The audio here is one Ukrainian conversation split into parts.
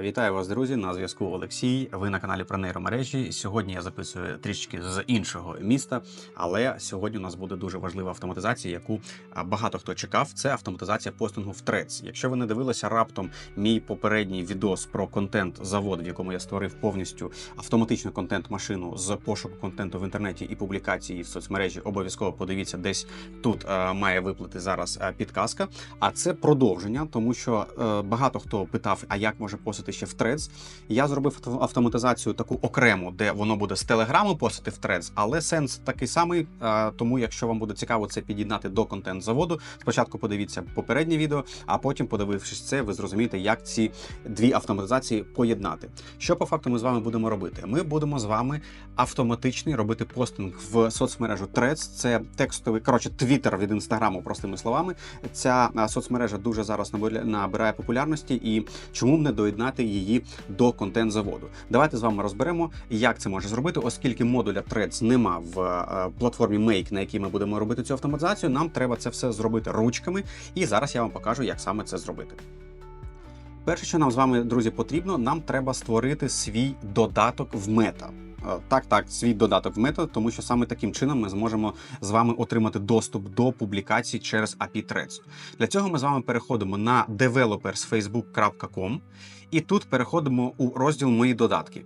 Вітаю вас, друзі! На зв'язку Олексій. Ви на каналі про нейромережі. Сьогодні я записую трішки з іншого міста, але сьогодні у нас буде дуже важлива автоматизація, яку багато хто чекав. Це автоматизація постингу в Threads. Якщо ви не дивилися раптом мій попередній відос про контент завод, в якому я створив повністю автоматичну контент-машину з пошуку контенту в інтернеті і публікації в соцмережі, обов'язково подивіться, десь тут а, має виплити зараз підказка. А це продовження, тому що е, багато хто питав, а як може постити ще в Threads. Я зробив автоматизацію таку окрему, де воно буде з телеграму постити в Threads, але сенс такий самий. тому, якщо вам буде цікаво це під'єднати до контент заводу, спочатку подивіться попереднє відео, а потім, подивившись це, ви зрозумієте, як ці дві автоматизації поєднати. Що по факту ми з вами будемо робити? Ми будемо з вами автоматичний робити постинг в соцмережу Threads. Це текстовий коротше твіттер від інстаграму, простими словами. Ця соцмережа дуже зараз набирає- популярності, і чому не доєднати її до контент заводу? Давайте з вами розберемо, як це може зробити, оскільки модуля Threads нема в е, платформі Make, на якій ми будемо робити цю автоматизацію. Нам треба це все зробити ручками, і зараз я вам покажу, як саме це зробити. Перше, що нам з вами, друзі, потрібно, нам треба створити свій додаток в мета. Е, Так, так, свій додаток в мета, тому що саме таким чином ми зможемо з вами отримати доступ до публікацій через API Threads. Для цього ми з вами переходимо на developers.facebook.com і тут переходимо у розділ Мої додатки.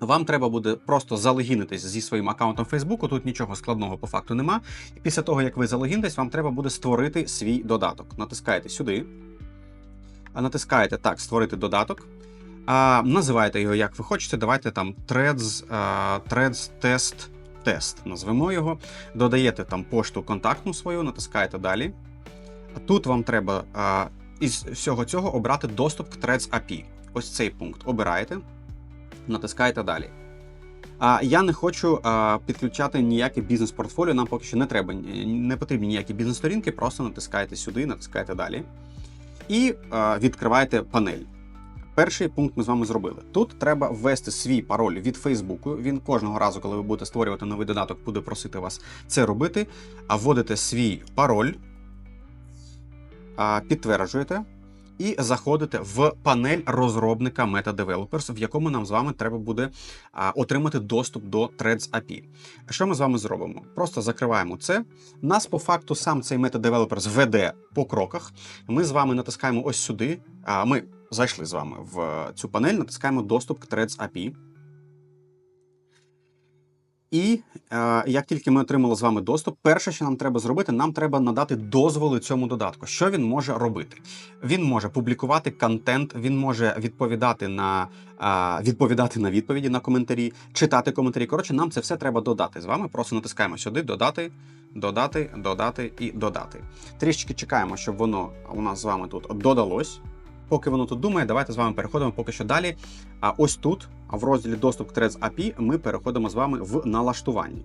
Вам треба буде просто залогінитись зі своїм аккаунтом Facebook, Тут нічого складного по факту нема. І після того, як ви залогінитесь, вам треба буде створити свій додаток. Натискаєте сюди, натискаєте так, створити додаток. А, називаєте його як ви хочете. Давайте там Threads, Threads Test Test. Назвемо його. Додаєте там пошту контактну свою, натискаєте далі. А Тут вам треба а, із всього цього обрати доступ к Threads API. Ось цей пункт обираєте, натискаєте далі. А я не хочу а, підключати ніяке бізнес-портфоліо. Нам поки що не треба не потрібні ніякі бізнес-сторінки. Просто натискаєте сюди, натискаєте далі і а, відкриваєте панель. Перший пункт ми з вами зробили. Тут треба ввести свій пароль від Фейсбуку. Він кожного разу, коли ви будете створювати новий додаток, буде просити вас це робити. А вводите свій пароль, підтверджуєте і заходите в панель розробника Meta Developers, в якому нам з вами треба буде отримати доступ до Threads API. Що ми з вами зробимо? Просто закриваємо це. Нас по факту сам цей Meta Developers веде по кроках. Ми з вами натискаємо ось сюди. Ми зайшли з вами в цю панель, натискаємо доступ к Threads API. І е, як тільки ми отримали з вами доступ, перше, що нам треба зробити, нам треба надати дозволи цьому додатку. Що він може робити? Він може публікувати контент, він може відповідати на, е, відповідати на відповіді на коментарі, читати коментарі. Коротше, нам це все треба додати з вами. Просто натискаємо сюди, додати, додати, додати і додати. Трішечки чекаємо, щоб воно у нас з вами тут додалось. Поки воно тут думає, давайте з вами переходимо поки що далі. А ось тут, в розділі доступ к Threads API, ми переходимо з вами в налаштування.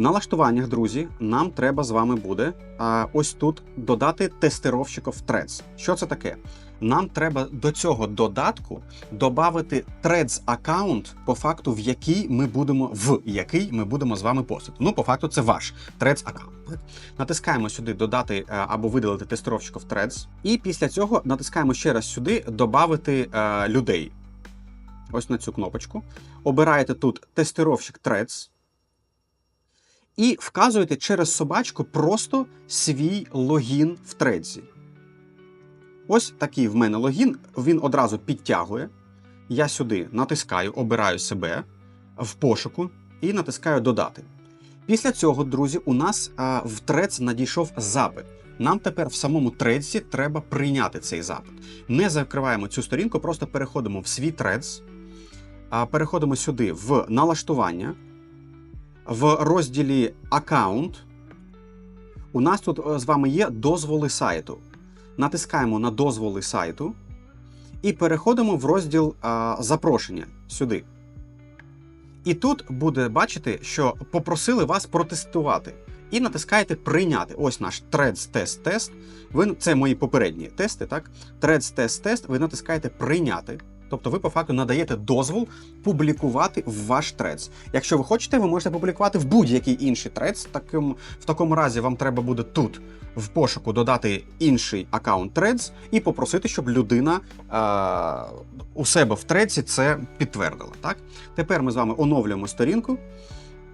В налаштуваннях, друзі, нам треба з вами буде а, ось тут додати тестировщиків Threads. Що це таке? Нам треба до цього додатку додати Threads аккаунт, по факту, в який ми будемо в який ми будемо з вами постити. Ну, по факту, це ваш Threads аккаунт. Натискаємо сюди додати е, або видалити тестировщиків Threads. І після цього натискаємо ще раз сюди додати е, людей. Ось на цю кнопочку. Обираєте тут тестировщик Threads. І вказуєте через собачку просто свій логін в Threads. Ось такий в мене логін. Він одразу підтягує. Я сюди натискаю, обираю себе в пошуку і натискаю Додати. Після цього, друзі, у нас в Threads надійшов запит. Нам тепер в самому Threads треба прийняти цей запит. Не закриваємо цю сторінку, просто переходимо в свій а, переходимо сюди в налаштування, в розділі Аккаунт. У нас тут е, з вами є дозволи сайту. Натискаємо на дозволи сайту і переходимо в розділ Запрошення сюди. І тут буде бачити, що попросили вас протестувати. І натискаєте прийняти. Ось наш Threads Test Test. Ви, це мої попередні тести, так? Threads Test Test, ви натискаєте прийняти. Тобто ви по факту надаєте дозвол публікувати в ваш трец. Якщо ви хочете, ви можете публікувати в будь-який інший трец. Таким, в такому разі вам треба буде тут в пошуку додати інший аккаунт Threads і попросити, щоб людина е, у себе в треці це підтвердила. Так? Тепер ми з вами оновлюємо сторінку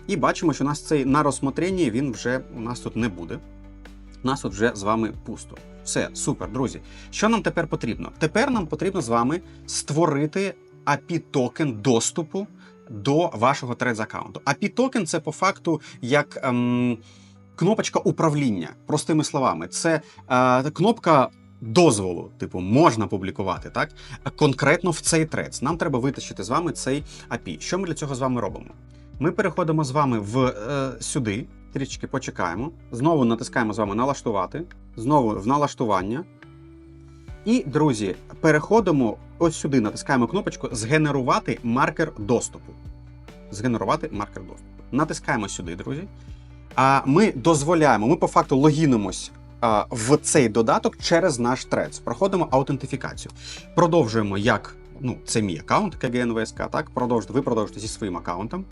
і бачимо, що у нас цей на розсмотренні він вже у нас тут не буде. У нас тут вже з вами пусто. Все, супер, друзі. Що нам тепер потрібно? Тепер нам потрібно з вами створити API-токен доступу до вашого Threads аккаунту. API-токен це по факту як ем, кнопочка управління. Простими словами, це е, кнопка. Дозволу, типу, можна публікувати, так? Конкретно в цей трец. Нам треба витащити з вами цей API. Що ми для цього з вами робимо? Ми переходимо з вами в е, сюди, трішки почекаємо. Знову натискаємо з вами налаштувати, знову в налаштування. І, друзі, переходимо ось сюди, натискаємо кнопочку Згенерувати маркер доступу. Згенерувати маркер доступу. Натискаємо сюди, друзі. А ми дозволяємо, ми по факту логінимось в цей додаток через наш трец. Проходимо аутентифікацію. Продовжуємо як. Ну, це мій аккаунт KGNVSK, так? Продовжуйте, ви продовжуєте зі своїм аккаунтом.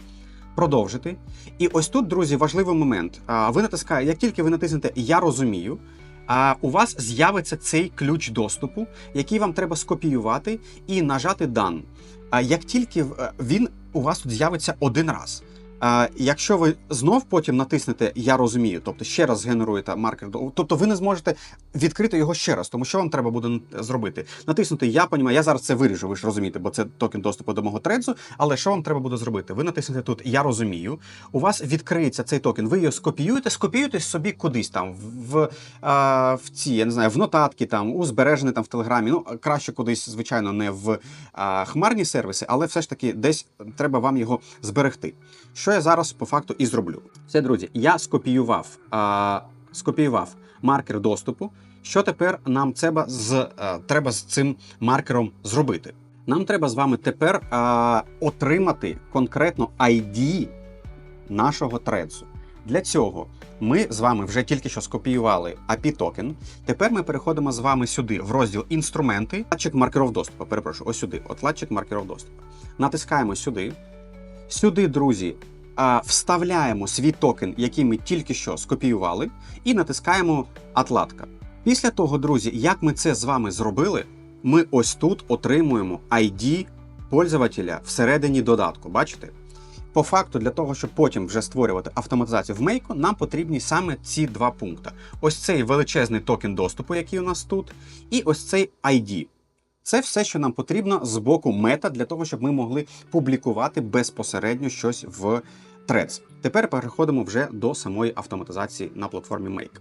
Продовжити. І ось тут, друзі, важливий момент. Ви натискаєте, як тільки ви натиснете Я розумію, а у вас з'явиться цей ключ доступу, який вам треба скопіювати і нажати дан. А як тільки е, він у вас тут з'явиться один раз. Якщо ви знов потім натиснете Я розумію, тобто ще раз згенеруєте маркер, тобто ви не зможете відкрити його ще раз, тому що вам треба буде зробити. Натиснути Я понімаю, я зараз це виріжу, ви ж розумієте, бо це токен доступу до мого тредзу. Але що вам треба буде зробити? Ви натиснете тут Я розумію. У вас відкриється цей токен, ви його скопіюєте, скопіюєте собі кудись там в, а, в ці, я не знаю, в нотатки, там, у збережене там в Телеграмі. Ну, краще кудись, звичайно, не в а, хмарні сервіси, але все ж таки десь треба вам його зберегти. Що я зараз по факту і зроблю. Все, друзі, я скопіював, а, скопіював маркер доступу. Що тепер нам треба з, а, треба з цим маркером зробити? Нам треба з вами тепер а, отримати конкретно ID нашого трецу. Для цього ми з вами вже тільки що скопіювали API токен. Тепер ми переходимо з вами сюди в розділ інструменти, вкладчик маркерів доступу. Перепрошую, ось сюди, от вкладчик маркерів доступу. Натискаємо сюди. Сюди, друзі, вставляємо свій токен, який ми тільки що скопіювали, і натискаємо Отладка. Після того, друзі, як ми це з вами зробили, ми ось тут отримуємо ID пользователя всередині додатку. Бачите? По факту, для того, щоб потім вже створювати автоматизацію в Мейку, нам потрібні саме ці два пункти: ось цей величезний токен доступу, який у нас тут, і ось цей ID. Це все, що нам потрібно з боку мета для того, щоб ми могли публікувати безпосередньо щось в Threads. Тепер переходимо вже до самої автоматизації на платформі Make.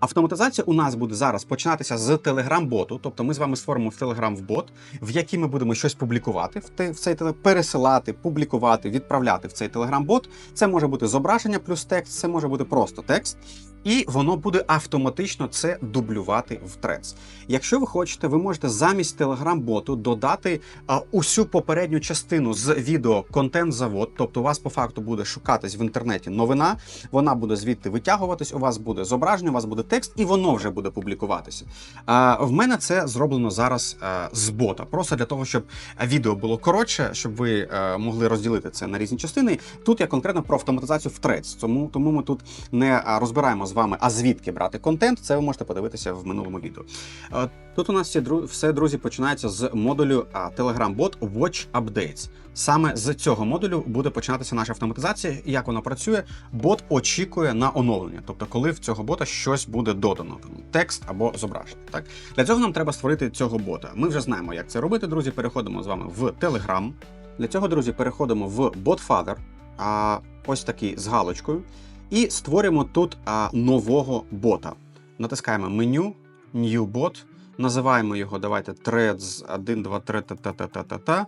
Автоматизація у нас буде зараз починатися з Telegram-боту, тобто ми з вами створимо в Telegram бот, в який ми будемо щось публікувати в цей пересилати, публікувати, відправляти в цей Telegram-бот. Це може бути зображення плюс текст, це може бути просто текст. І воно буде автоматично це дублювати в Threads. Якщо ви хочете, ви можете замість Telegram-боту додати а, усю попередню частину з відео контент-завод, тобто у вас по факту буде шукатись в інтернеті новина, вона буде звідти витягуватись, у вас буде зображення, у вас буде текст, і воно вже буде публікуватися. А, в мене це зроблено зараз а, з бота, просто для того, щоб відео було коротше, щоб ви е, могли розділити це на різні частини. Тут я конкретно про автоматизацію в Threads, тому, тому ми тут не розбираємо з вами, а звідки брати контент. Це ви можете подивитися в минулому відео. Е, Тут у нас все, друзі, починається з модулю а, Telegram-bot Watch Updates. Саме з цього модулю буде починатися наша автоматизація. Як вона працює, бот очікує на оновлення, тобто, коли в цього бота щось буде додано, там текст або зображення. Так для цього нам треба створити цього бота. Ми вже знаємо, як це робити. Друзі, переходимо з вами в Telegram. Для цього, друзі, переходимо в BotFather, а, ось такий з галочкою, і створюємо тут а, нового бота. Натискаємо меню, New Bot, називаємо його, давайте threads 1, 2, 3, та та та та та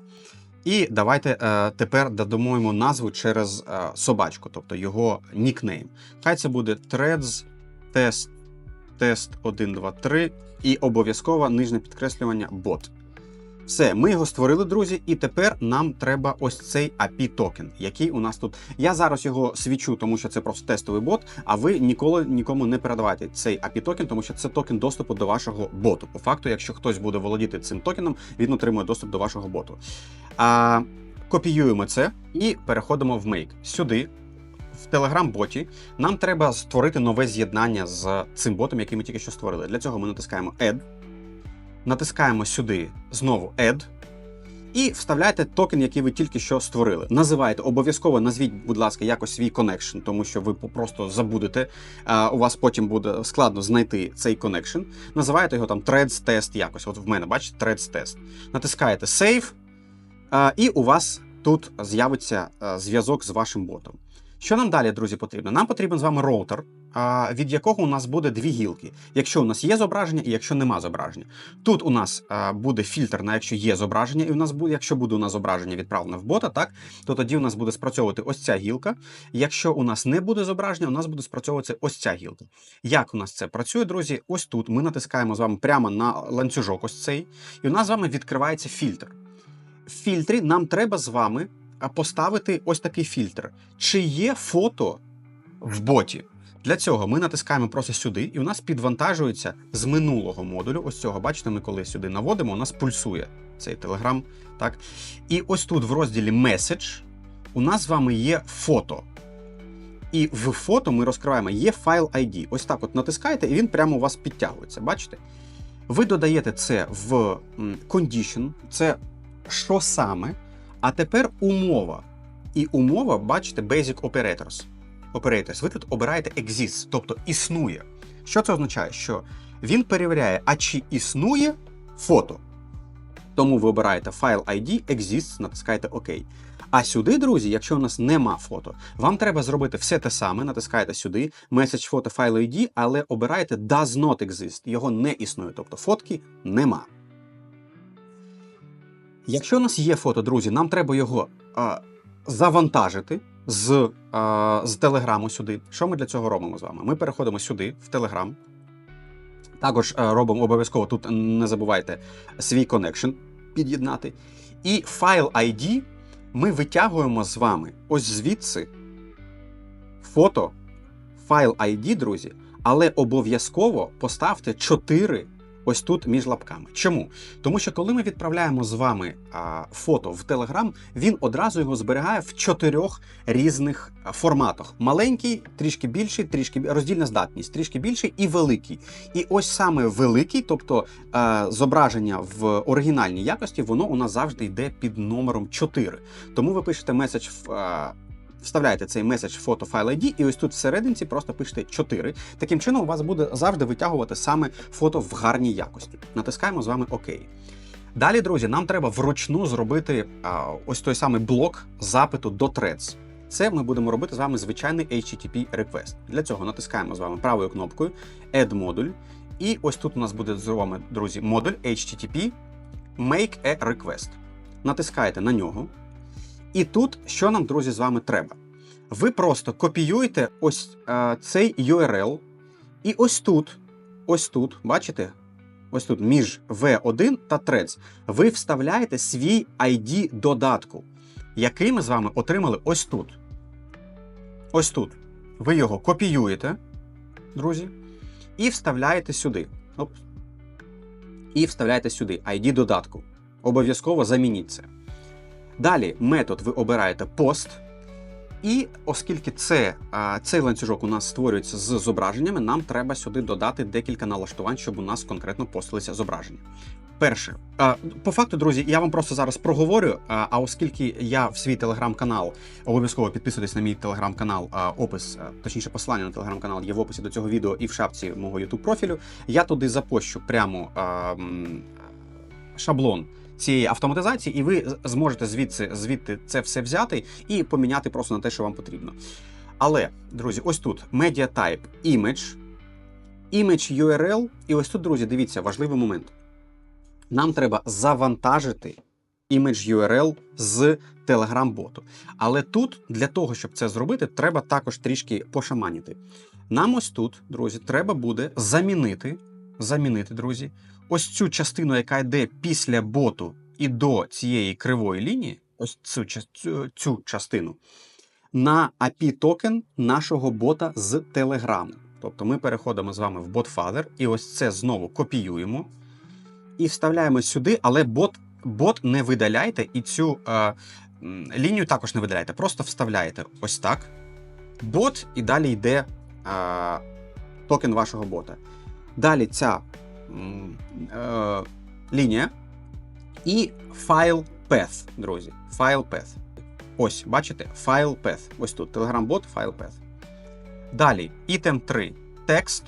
І давайте е, тепер додамо йому назву через е, собачку, тобто його нікнейм. Хай це буде threads test, test 1, 2, 3 і обов'язково нижнє підкреслювання bot. Все, ми його створили, друзі, і тепер нам треба ось цей API токен, який у нас тут. Я зараз його свічу, тому що це просто тестовий бот. А ви ніколи нікому не передавайте цей API токен, тому що це токен доступу до вашого боту. По факту, якщо хтось буде володіти цим токеном, він отримує доступ до вашого боту. А, Копіюємо це і переходимо в Make. Сюди. В Telegram-боті нам треба створити нове з'єднання з цим ботом, який ми тільки що створили. Для цього ми натискаємо Add, натискаємо сюди знову Add і вставляєте токен, який ви тільки що створили. Називаєте обов'язково назвіть, будь ласка, якось свій connection, тому що ви просто забудете. У вас потім буде складно знайти цей connection. Називаєте його там Threads Test якось. От в мене, бачите, Threads Test. Натискаєте Save, і у вас тут з'явиться зв'язок з вашим ботом. Що нам далі, друзі, потрібно? Нам потрібен з вами роутер, від якого у нас буде дві гілки. Якщо у нас є зображення і якщо нема зображення. Тут у нас буде фільтр на якщо є зображення, і у нас буде, якщо буде у нас зображення відправлене в бота, так то тоді у нас буде спрацьовувати ось ця гілка. Якщо у нас не буде зображення, у нас буде спрацьовувати ось ця гілка. Як у нас це працює, друзі? Ось тут ми натискаємо з вами прямо на ланцюжок, ось цей, і у нас з вами відкривається фільтр. В фільтрі нам треба з вами поставити ось такий фільтр. Чи є фото в боті? Для цього ми натискаємо просто сюди, і у нас підвантажується з минулого модулю. Ось цього, бачите, ми коли сюди наводимо, у нас пульсує цей телеграм. Так? І ось тут в розділі Message у нас з вами є фото. І в фото ми розкриваємо є файл ID. Ось так от натискаєте, і він прямо у вас підтягується. Бачите? Ви додаєте це в condition, це що саме, а тепер умова. І умова, бачите, Basic Operators. Operators. Ви тут обираєте exist, тобто існує. Що це означає? Що він перевіряє, а чи існує фото. Тому ви обираєте файл ID, exists, натискаєте ОК. А сюди, друзі, якщо у нас нема фото, вам треба зробити все те саме, натискаєте сюди, message фото файл ID, але обираєте does not exist, його не існує, тобто фотки нема. Якщо у нас є фото, друзі, нам треба його а, завантажити з, а, з Телеграму сюди. Що ми для цього робимо з вами? Ми переходимо сюди, в Телеграм. Також а, робимо обов'язково тут не забувайте свій коннекшн під'єднати. І файл ID ми витягуємо з вами ось звідси фото, файл ID, друзі, але обов'язково поставте 4 ось тут між лапками. Чому? Тому що коли ми відправляємо з вами а, фото в Telegram, він одразу його зберігає в чотирьох різних форматах: маленький, трішки більший, трішки роздільна здатність, трішки більший і великий. І ось саме великий, тобто а, зображення в оригінальній якості, воно у нас завжди йде під номером 4. Тому ви пишете меседж в. а, Вставляєте цей меседж фото файл ID, і ось тут всерединці просто пишете 4. Таким чином, у вас буде завжди витягувати саме фото в гарній якості. Натискаємо з вами ОК. Далі, друзі, нам треба вручну зробити а, ось той самий блок запиту до Threads. Це ми будемо робити з вами звичайний HTTP request. Для цього натискаємо з вами правою кнопкою Add модуль. І ось тут у нас буде з вами, друзі, модуль HTTP Make a Request. Натискаєте на нього. І тут що нам, друзі, з вами треба? Ви просто копіюєте ось е, цей URL, і ось тут, ось тут, бачите? Ось тут між V1 та Threads, ви вставляєте свій ID додатку, який ми з вами отримали ось тут. Ось тут. Ви його копіюєте, друзі, і вставляєте сюди. Оп. І вставляєте сюди ID додатку. Обов'язково замініть це. Далі метод ви обираєте пост. І оскільки це, цей ланцюжок у нас створюється з зображеннями, нам треба сюди додати декілька налаштувань, щоб у нас конкретно постилися зображення. Перше, по факту, друзі, я вам просто зараз проговорю. А, оскільки я в свій телеграм-канал обов'язково підписуйтесь на мій телеграм-канал, опис, точніше, посилання на телеграм-канал є в описі до цього відео і в шапці мого youtube профілю. Я туди запощу прямо шаблон цієї автоматизації, і ви зможете звідси звідти це все взяти і поміняти просто на те, що вам потрібно. Але, друзі, ось тут media type image, image URL, і ось тут, друзі, дивіться, важливий момент. Нам треба завантажити image URL з Telegram-боту. Але тут, для того, щоб це зробити, треба також трішки пошаманіти. Нам ось тут, друзі, треба буде замінити, замінити, друзі, ось цю частину, яка йде після боту і до цієї кривої лінії, ось цю, цю, цю частину, на API токен нашого бота з Telegram. Тобто ми переходимо з вами в BotFather, і ось це знову копіюємо і вставляємо сюди, але бот, бот не видаляйте і цю е, лінію також не видаляйте. Просто вставляєте ось так. Бот, і далі йде е, токен вашого бота. Далі ця е, лінія і файл path, друзі. Файл path. Ось, бачите, файл path. Ось тут Telegram-бот, файл path. Далі, item 3. Текст.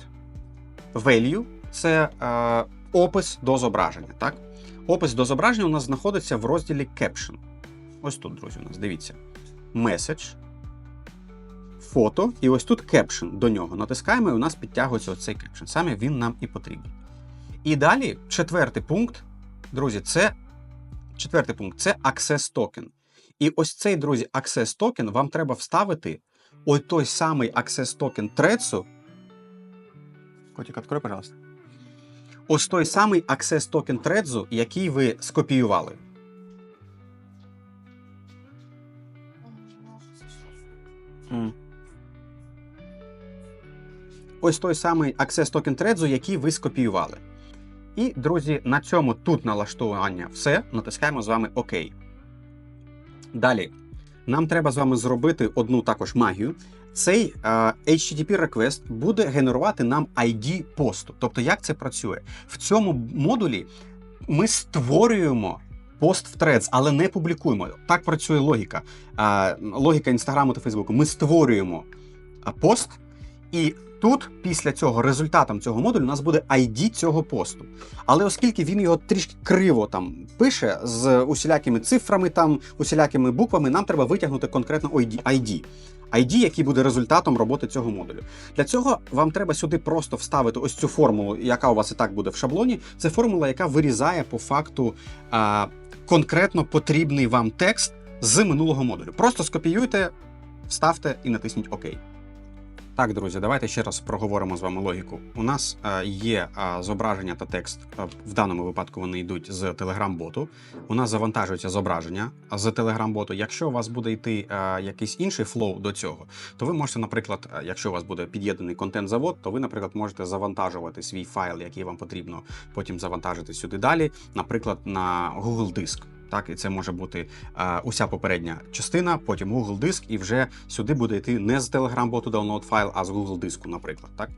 Value це е, опис до зображення. Так? Опис до зображення у нас знаходиться в розділі Caption. Ось тут, друзі, у нас дивіться. Message. Фото. І ось тут caption до нього. Натискаємо, і у нас підтягується оцей caption. Саме він нам і потрібен. І далі, четвертий пункт, друзі, це четвертий пункт це Access Token. І ось цей, друзі, Access Token вам треба вставити ой той самий Access Token Трецу. Котик, открой, пожалуйста. Ось той самий Access Token Тредзу, який ви скопіювали. М. Ось той самий Access Token Тредзу, який ви скопіювали. І, друзі, на цьому тут налаштування все. Натискаємо з вами ОК. Далі. Нам треба з вами зробити одну також магію. Цей е, HTTP request буде генерувати нам ID посту. Тобто, як це працює? В цьому модулі ми створюємо пост в Threads, але не публікуємо. Так працює логіка. Е, логіка Інстаграму та Фейсбуку. Ми створюємо пост, і тут, після цього, результатом цього модулю, у нас буде ID цього посту. Але оскільки він його трішки криво там пише з усілякими цифрами, там усілякими буквами, нам треба витягнути конкретно ID. ID. Який буде результатом роботи цього модулю. Для цього вам треба сюди просто вставити ось цю формулу, яка у вас і так буде в шаблоні. Це формула, яка вирізає по факту а, конкретно потрібний вам текст з минулого модулю. Просто скопіюйте, вставте і натисніть ОК. Так, друзі, давайте ще раз проговоримо з вами логіку. У нас е, є е, зображення та текст. е, в даному випадку вони йдуть з Telegram-боту. У нас завантажується зображення з Telegram-боту. Якщо у вас буде йти якийсь інший флоу до цього, то ви можете, наприклад, якщо у вас буде під'єднаний контент-завод, то ви, наприклад, можете завантажувати свій файл, який вам потрібно потім завантажити сюди далі, наприклад, на Google Диск. Так, і це може бути е, уся попередня частина, потім Google диск, і вже сюди буде йти не з Telegram-боту download файл, а з Google диску, наприклад. Так?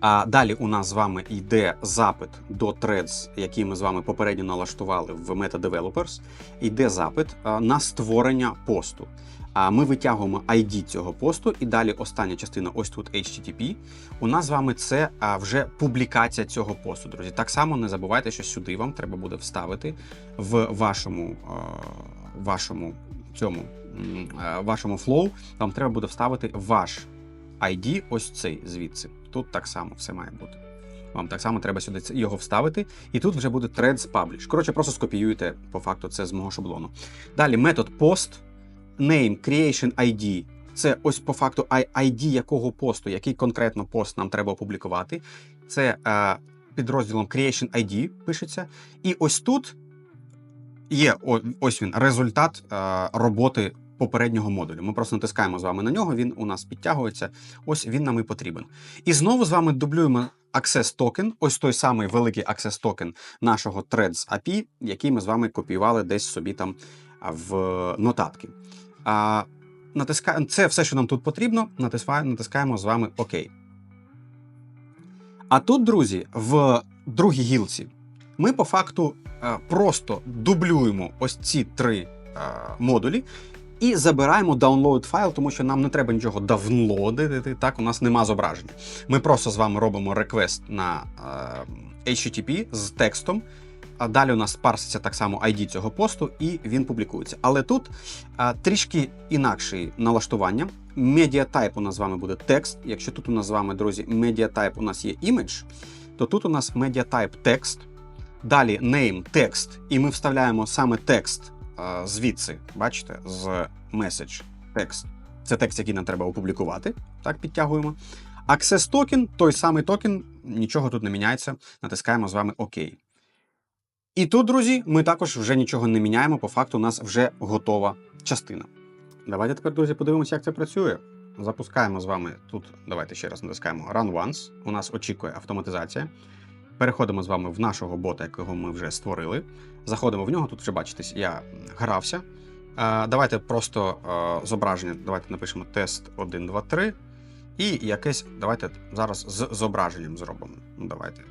А далі у нас з вами йде запит до Threads, який ми з вами попередньо налаштували в Meta Developers. Йде запит на створення посту. А ми витягуємо ID цього посту, і далі остання частина, ось тут HTTP. У нас з вами це вже публікація цього посту, друзі. Так само не забувайте, що сюди вам треба буде вставити в вашому, а, вашому цьому вашому flow, вам треба буде вставити ваш ID, ось цей звідси. Тут так само все має бути. Вам так само треба сюди його вставити, і тут вже буде threads publish. Коротше, просто скопіюєте по факту це з мого шаблону. Далі метод post, name, creation ID. Це ось по факту ID якого посту, який конкретно пост нам треба опублікувати. Це е, підрозділом Creation ID пишеться. І ось тут є ось він результат е, роботи попереднього модулю. Ми просто натискаємо з вами на нього, він у нас підтягується. Ось він нам і потрібен. І знову з вами дублюємо Access токен, ось той самий великий Access токен нашого Threads API, який ми з вами копіювали десь собі там в нотатки. А, натиска... Це все, що нам тут потрібно. Натискаємо, з вами ОК. А тут, друзі, в другій гілці ми по факту е, просто дублюємо ось ці три е, модулі і забираємо download файл, тому що нам не треба нічого даунлодити. Так, у нас нема зображення. Ми просто з вами робимо реквест на е, HTTP з текстом. А далі у нас парситься так само ID цього посту, і він публікується. Але тут а, трішки інакше налаштування. Медіатайп у нас з вами буде текст. Якщо тут у нас з вами, друзі, медіатайп у нас є image, то тут у нас медіатайп текст. Далі name текст, і ми вставляємо саме текст звідси, бачите, з message текст. Це текст, який нам треба опублікувати. Так, підтягуємо. Access токен, той самий токен, нічого тут не міняється. Натискаємо з вами ОК. І тут, друзі, ми також вже нічого не міняємо. По факту, у нас вже готова частина. Давайте тепер, друзі, подивимося, як це працює. Запускаємо з вами тут. Давайте ще раз натискаємо Run Once. У нас очікує автоматизація. Переходимо з вами в нашого бота, якого ми вже створили. Заходимо в нього. Тут вже бачите, я грався. Е, Давайте просто е, зображення. Давайте напишемо тест 1, 2, 3. І якесь. Давайте зараз з зображенням зробимо. Ну, давайте.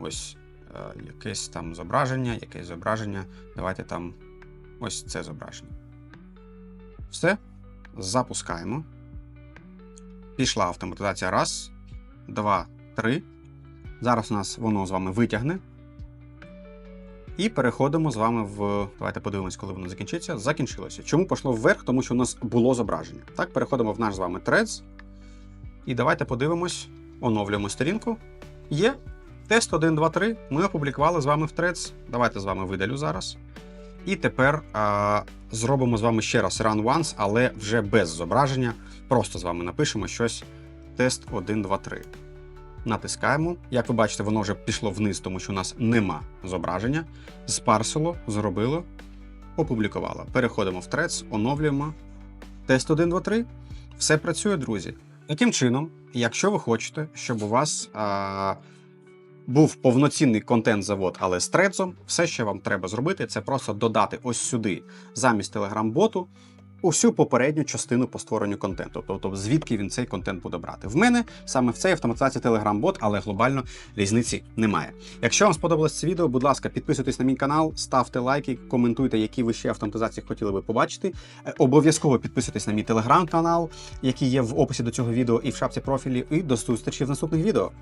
Ось е, якесь там зображення, якесь зображення. Давайте там ось це зображення. Все. Запускаємо. Пішла автоматизація. Раз, два, три. Зараз у нас воно з вами витягне. І переходимо з вами в. Давайте подивимось, коли воно закінчиться. Закінчилося. Чому пішло вверх? Тому що у нас було зображення. Так, переходимо в наш з вами Threads. І давайте подивимось, оновлюємо сторінку. Є тест 1, 2, 3. Ми опублікували з вами в Threads. Давайте з вами видалю зараз. І тепер а, зробимо з вами ще раз Run Once, але вже без зображення. Просто з вами напишемо щось. Тест 1, 2, 3. Натискаємо. Як ви бачите, воно вже пішло вниз, тому що у нас нема зображення. Спарсило, зробило, опублікувало. Переходимо в Threads, оновлюємо. Тест 1, 2, 3. Все працює, друзі. Таким чином, якщо ви хочете, щоб у вас а, був повноцінний контент-завод, але з трецом, все, що вам треба зробити, це просто додати ось сюди замість телеграм-боту усю попередню частину по створенню контенту, тобто звідки він цей контент буде брати. В мене саме в цей автоматизація телеграм-бот, але глобально різниці немає. Якщо вам сподобалось це відео, будь ласка, підписуйтесь на мій канал, ставте лайки, коментуйте, які ви ще автоматизації хотіли би побачити. Е, Обов'язково підписуйтесь на мій телеграм-канал, який є в описі до цього відео і в шапці профілі. І до зустрічі в наступних відео.